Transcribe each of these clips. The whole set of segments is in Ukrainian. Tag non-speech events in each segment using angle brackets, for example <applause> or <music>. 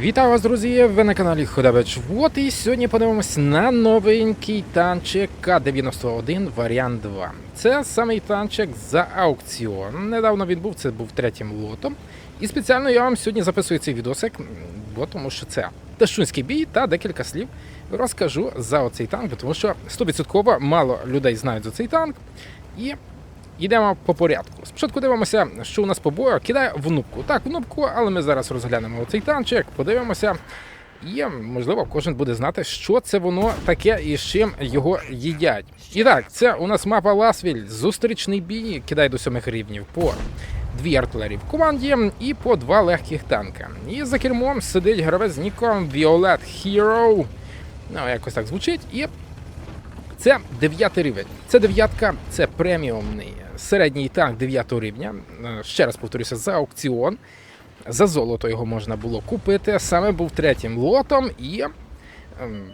Вітаю вас, друзі! Ви на каналі Ходабич Вот і сьогодні подивимось на новенький танчик К-91 варіант 2. Це самий танчик за аукціон. Недавно він був, це був третім лотом. І спеціально я вам сьогодні записую цей відосик, бо тому що це Ташунський бій та декілька слів розкажу за оцей танк, тому що 100% мало людей знають за цей танк. І Йдемо по порядку. Спочатку дивимося, що у нас по бою. Кидає в нубку. Так, в нубку, але ми зараз розглянемо цей танчик, подивимося. І, можливо, кожен буде знати, що це воно таке і з чим його їдять. І так, це у нас мапа Ласвіль, зустрічний бій, кидає до сьомих рівнів по дві артилерії в команді і по два легких танка. І за кермом сидить гравець з ніком Violet Hero. Ну, якось так звучить. І це дев'ятий рівень. Це дев'ятка, це преміумний середній танк 9 рівня. Е, Ще раз повторюся, за аукціон. За золото його можна було купити. Саме був третім лотом і. ем,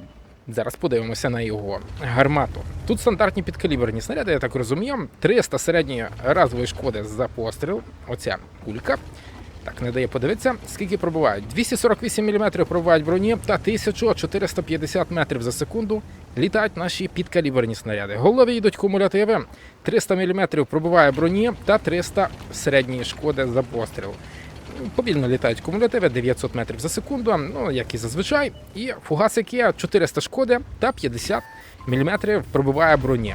Зараз подивимося на його гармату. Тут стандартні підкаліберні снаряди, я так розумію. 300 середньої разової шкоди за постріл. Оця кулька. Так, не дає подивитися, скільки пробувають. 248 мм пробувають броні та 1450 метрів за секунду літають наші підкаліберні снаряди. Голові йдуть кумулятиви. 300 мм пробуває броні та 300 середньої шкоди за постріл. Повільно літають кумулятиви 900 метрів за секунду, ну як і зазвичай. І фугасики 400 шкоди та 50 мм пробиває броні.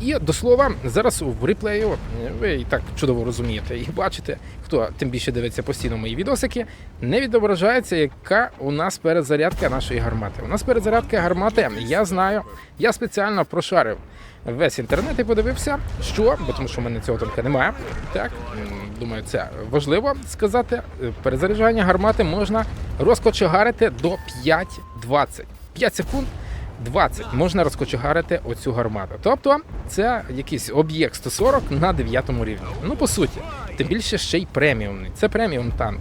І до слова, зараз в реплею ви і так чудово розумієте і бачите, хто тим більше дивиться постійно мої відосики, не відображається, яка у нас перезарядка нашої гармати. У нас перезарядка гармати, я знаю, я спеціально прошарив весь інтернет і подивився, що, бо тому що в мене цього тільки немає. Так, думаю, це важливо сказати. Перезаряджання гармати можна розкочегарити до 5-20. 5 секунд. 20 можна розкочегарити оцю гармату. Тобто це якийсь об'єкт 140 на 9 рівні. Ну, по суті, тим більше ще й преміумний. Це преміум танк.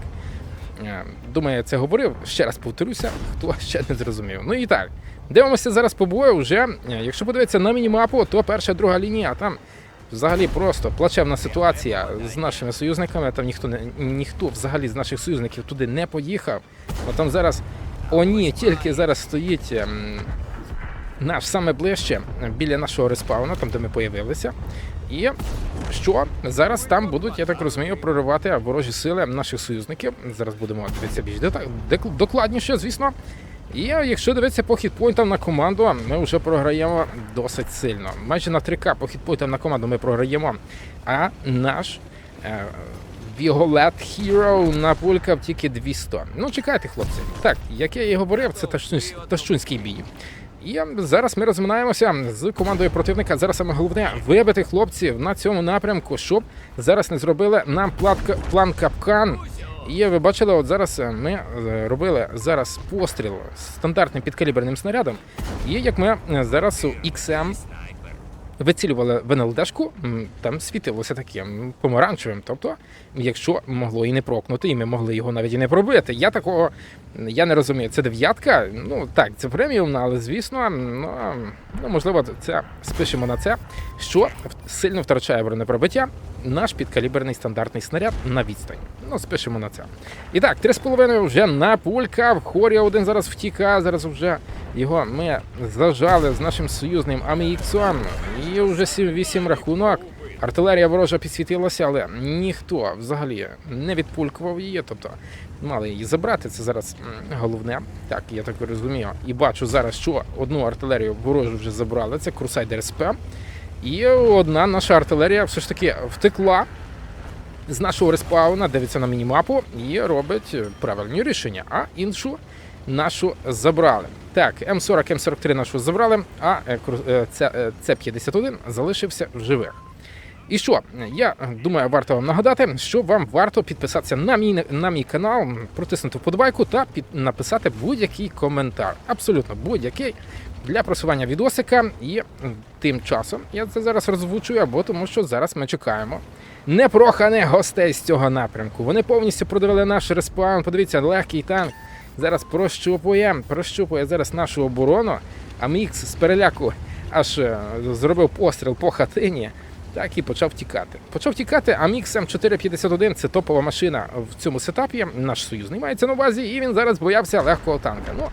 Е, Думаю, я це говорив. Ще раз повторюся, хто <laughs> ще не зрозумів. Ну і так, дивимося зараз по бою. Вже е, якщо подивитися на мінімапу, то перша друга лінія там. Взагалі просто плачевна ситуація з нашими союзниками. Там ніхто не ніхто взагалі з наших союзників туди не поїхав. Бо там зараз о ні, тільки зараз стоїть ем, наш саме ближче біля нашого респауна, там де ми появилися. І що зараз там будуть, я так розумію, проривати ворожі сили наших союзників. Зараз будемо дивитися більш докладніше, звісно. І якщо дивитися по хітпойнтам на команду, ми вже програємо досить сильно. Майже на 3К по хітпойнтам на команду ми програємо. А наш е, Violet Hero напулькав тільки 200. Ну, чекайте, хлопці. Так, як я і говорив, це тащунський бій. І зараз ми розминаємося з командою противника. Зараз саме головне вибити хлопців на цьому напрямку, щоб зараз не зробили нам платка- план капкан. І ви бачили, от зараз е, ми е, робили зараз постріл стандартним підкаліберним снарядом. І як ми е, зараз у XM вицілювали в НЛДшку, м, там світилося таким помаранчевим. Тобто, якщо могло і не прокнути, і ми могли його навіть і не пробити. Я такого я не розумію. Це дев'ятка. Ну так, це преміум, але звісно, ну, ну можливо, це спишемо на це, що сильно втрачає бронепробиття наш підкаліберний стандартний снаряд на відстань. Ну, спишемо на це. І так, 3,5 вже на пулька. В хорі один зараз втіка. Зараз вже його ми зажали з нашим союзним Аміксом. І вже 7-8 рахунок. Артилерія ворожа підсвітилася, але ніхто взагалі не відпулькував її. Тобто мали її забрати. Це зараз головне. Так, я так розумію. І бачу зараз, що одну артилерію ворожу вже забрали. Це Crusader СП. І одна наша артилерія все ж таки втекла з нашого респауна, дивиться на мінімапу і робить правильні рішення. А іншу нашу забрали. Так, М40, М43 нашу забрали, а е, е, е, це 51 залишився в живих. І що, я думаю, варто вам нагадати, що вам варто підписатися на мій на мій канал, протиснути вподобайку та під написати будь-який коментар. Абсолютно будь-який для просування відосика. І тим часом я це зараз розвучую, або тому що зараз ми чекаємо непроханих гостей з цього напрямку. Вони повністю продавили наш респаун. Подивіться, легкий танк. Зараз прощупує, прощупує зараз нашу оборону. А Мікс з переляку аж е, зробив постріл по хатині. Так і почав тікати. Почав тікати, а Мікс М451 це топова машина в цьому сетапі. Наш союзний мається на увазі, і він зараз боявся легкого танка. Ну,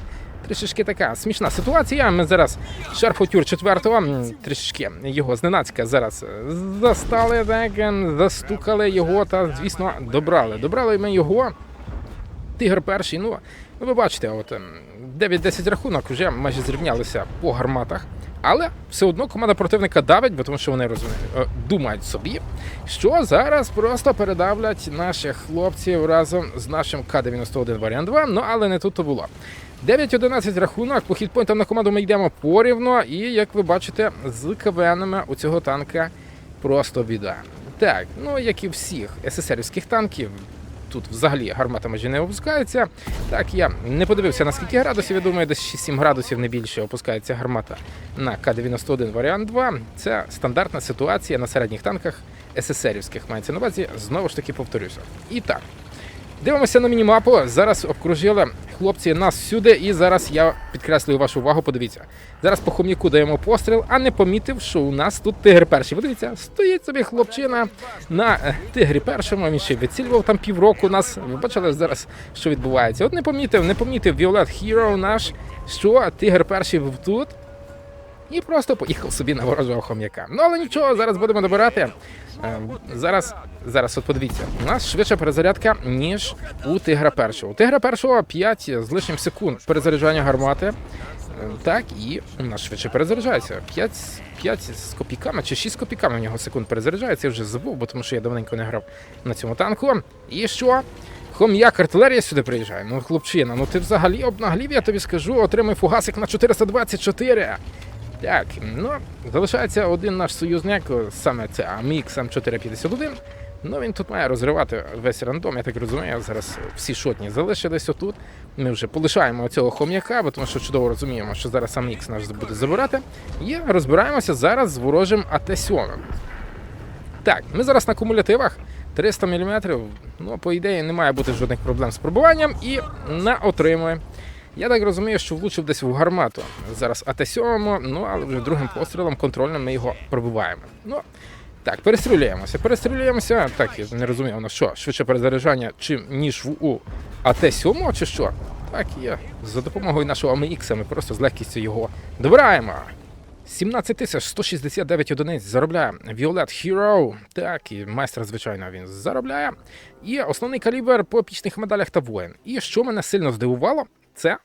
трішечки така смішна ситуація. Ми зараз Шарфутюр 4-го, трішечки його зненацька зараз застали, так, ем, застукали його та, звісно, добрали. Добрали ми його. Тигр перший, ну, ви бачите, от ем, 9-10 рахунок вже майже зрівнялися по гарматах. Але все одно команда противника давить, бо тому що вони розуміють, е, думають собі, що зараз просто передавлять наших хлопців разом з нашим К-91 варіант 2, ну але не тут то було. 9-11 рахунок, по хітпойнтам на команду ми йдемо порівно, і як ви бачите, з КВНами у цього танка просто біда. Так, ну як і всіх СССРівських танків, тут взагалі гармата майже не опускається. Так, я не подивився на скільки градусів, я думаю, десь 7 градусів не більше опускається гармата на К-91 варіант 2. Це стандартна ситуація на середніх танках СССРівських мається на увазі. Знову ж таки повторюся. І так. Дивимося на мінімапу. Зараз обкружили хлопці нас сюди, і зараз я підкреслюю вашу увагу. Подивіться. Зараз по хом'яку даємо постріл, а не помітив, що у нас тут тигр перший. Подивіться, стоїть собі хлопчина на е, тигрі першому. Він ще вицілював там півроку нас. Ви бачили зараз, що відбувається. От не помітив, не помітив Violet Hero наш, що тигр перший був тут. І просто поїхав собі на ворожого хом'яка. Ну але нічого, зараз будемо добирати. Е, Зараз, зараз, от подивіться, у нас швидша перезарядка, ніж у тигра першого. У тигра першого 5 з лишнім секунд перезаряджання гармати. Е, Так, і у нас швидше перезаряджається. 5, 5 з копійками чи 6 з копійками у нього секунд перезаряджається. Я вже забув, бо тому що я давненько не грав на цьому танку. І що? Хом'як артилерія сюди приїжджає. Ну, хлопчина, ну ти взагалі обнаглів, я тобі скажу, отримай фугасик на 424. Так, ну залишається один наш союзник, саме це Амікс М451. Ну він тут має розривати весь рандом, я так розумію. Зараз всі шотні залишились отут. Ми вже полишаємо цього хом'яка, бо тому що чудово розуміємо, що зараз Амікс наш буде забирати. І розбираємося зараз з ворожим АТ-7. Так, ми зараз на кумулятивах 300 мм. Ну, по ідеї, не має бути жодних проблем з пробуванням і не отримує. Я так розумію, що влучив десь в гармату. Зараз АТ-7, ну але вже другим пострілом контрольним ми його пробиваємо. Ну, так, перестрілюємося, перестрілюємося. Так, я не розумію, воно що, швидше перезаряджання, чим ніж в у АТ-7 чи що? Так, є. За допомогою нашого AMX ми просто з легкістю його добираємо. 17 тисяч 169 одиниць заробляє Violet Hero. Так, і майстер, звичайно, він заробляє. І основний калібр по епічних медалях та воїн. І що мене сильно здивувало, це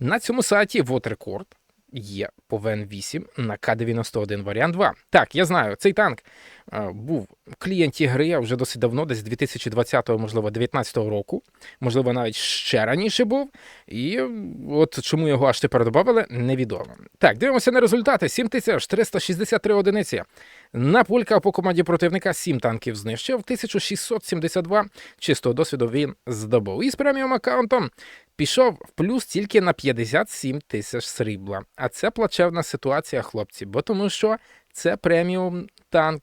на цьому сайті Рекорд є по ВН8 на К-91 варіант 2. Так, я знаю, цей танк був в клієнті гри я вже досить давно, десь 2020, можливо, 2019 року, можливо, навіть ще раніше був. І от чому його аж тепер додали, невідомо. Так, дивимося на результати: 7363 одиниці. На пулька по команді противника 7 танків знищив, 1672 чистого досвіду він здобув. І з преміум аккаунтом пішов в плюс тільки на 57 тисяч срібла. А це плачевна ситуація, хлопці, бо тому що це преміум танк.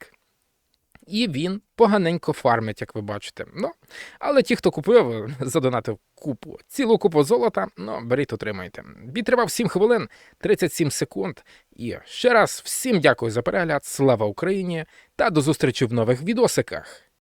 І він поганенько фармить, як ви бачите. Ну, але ті, хто купив, <laughs> задонатив купу, цілу купу золота, ну, беріть, отримайте. Бій тривав 7 хвилин, 37 секунд. І ще раз всім дякую за перегляд. Слава Україні! Та до зустрічі в нових відосиках.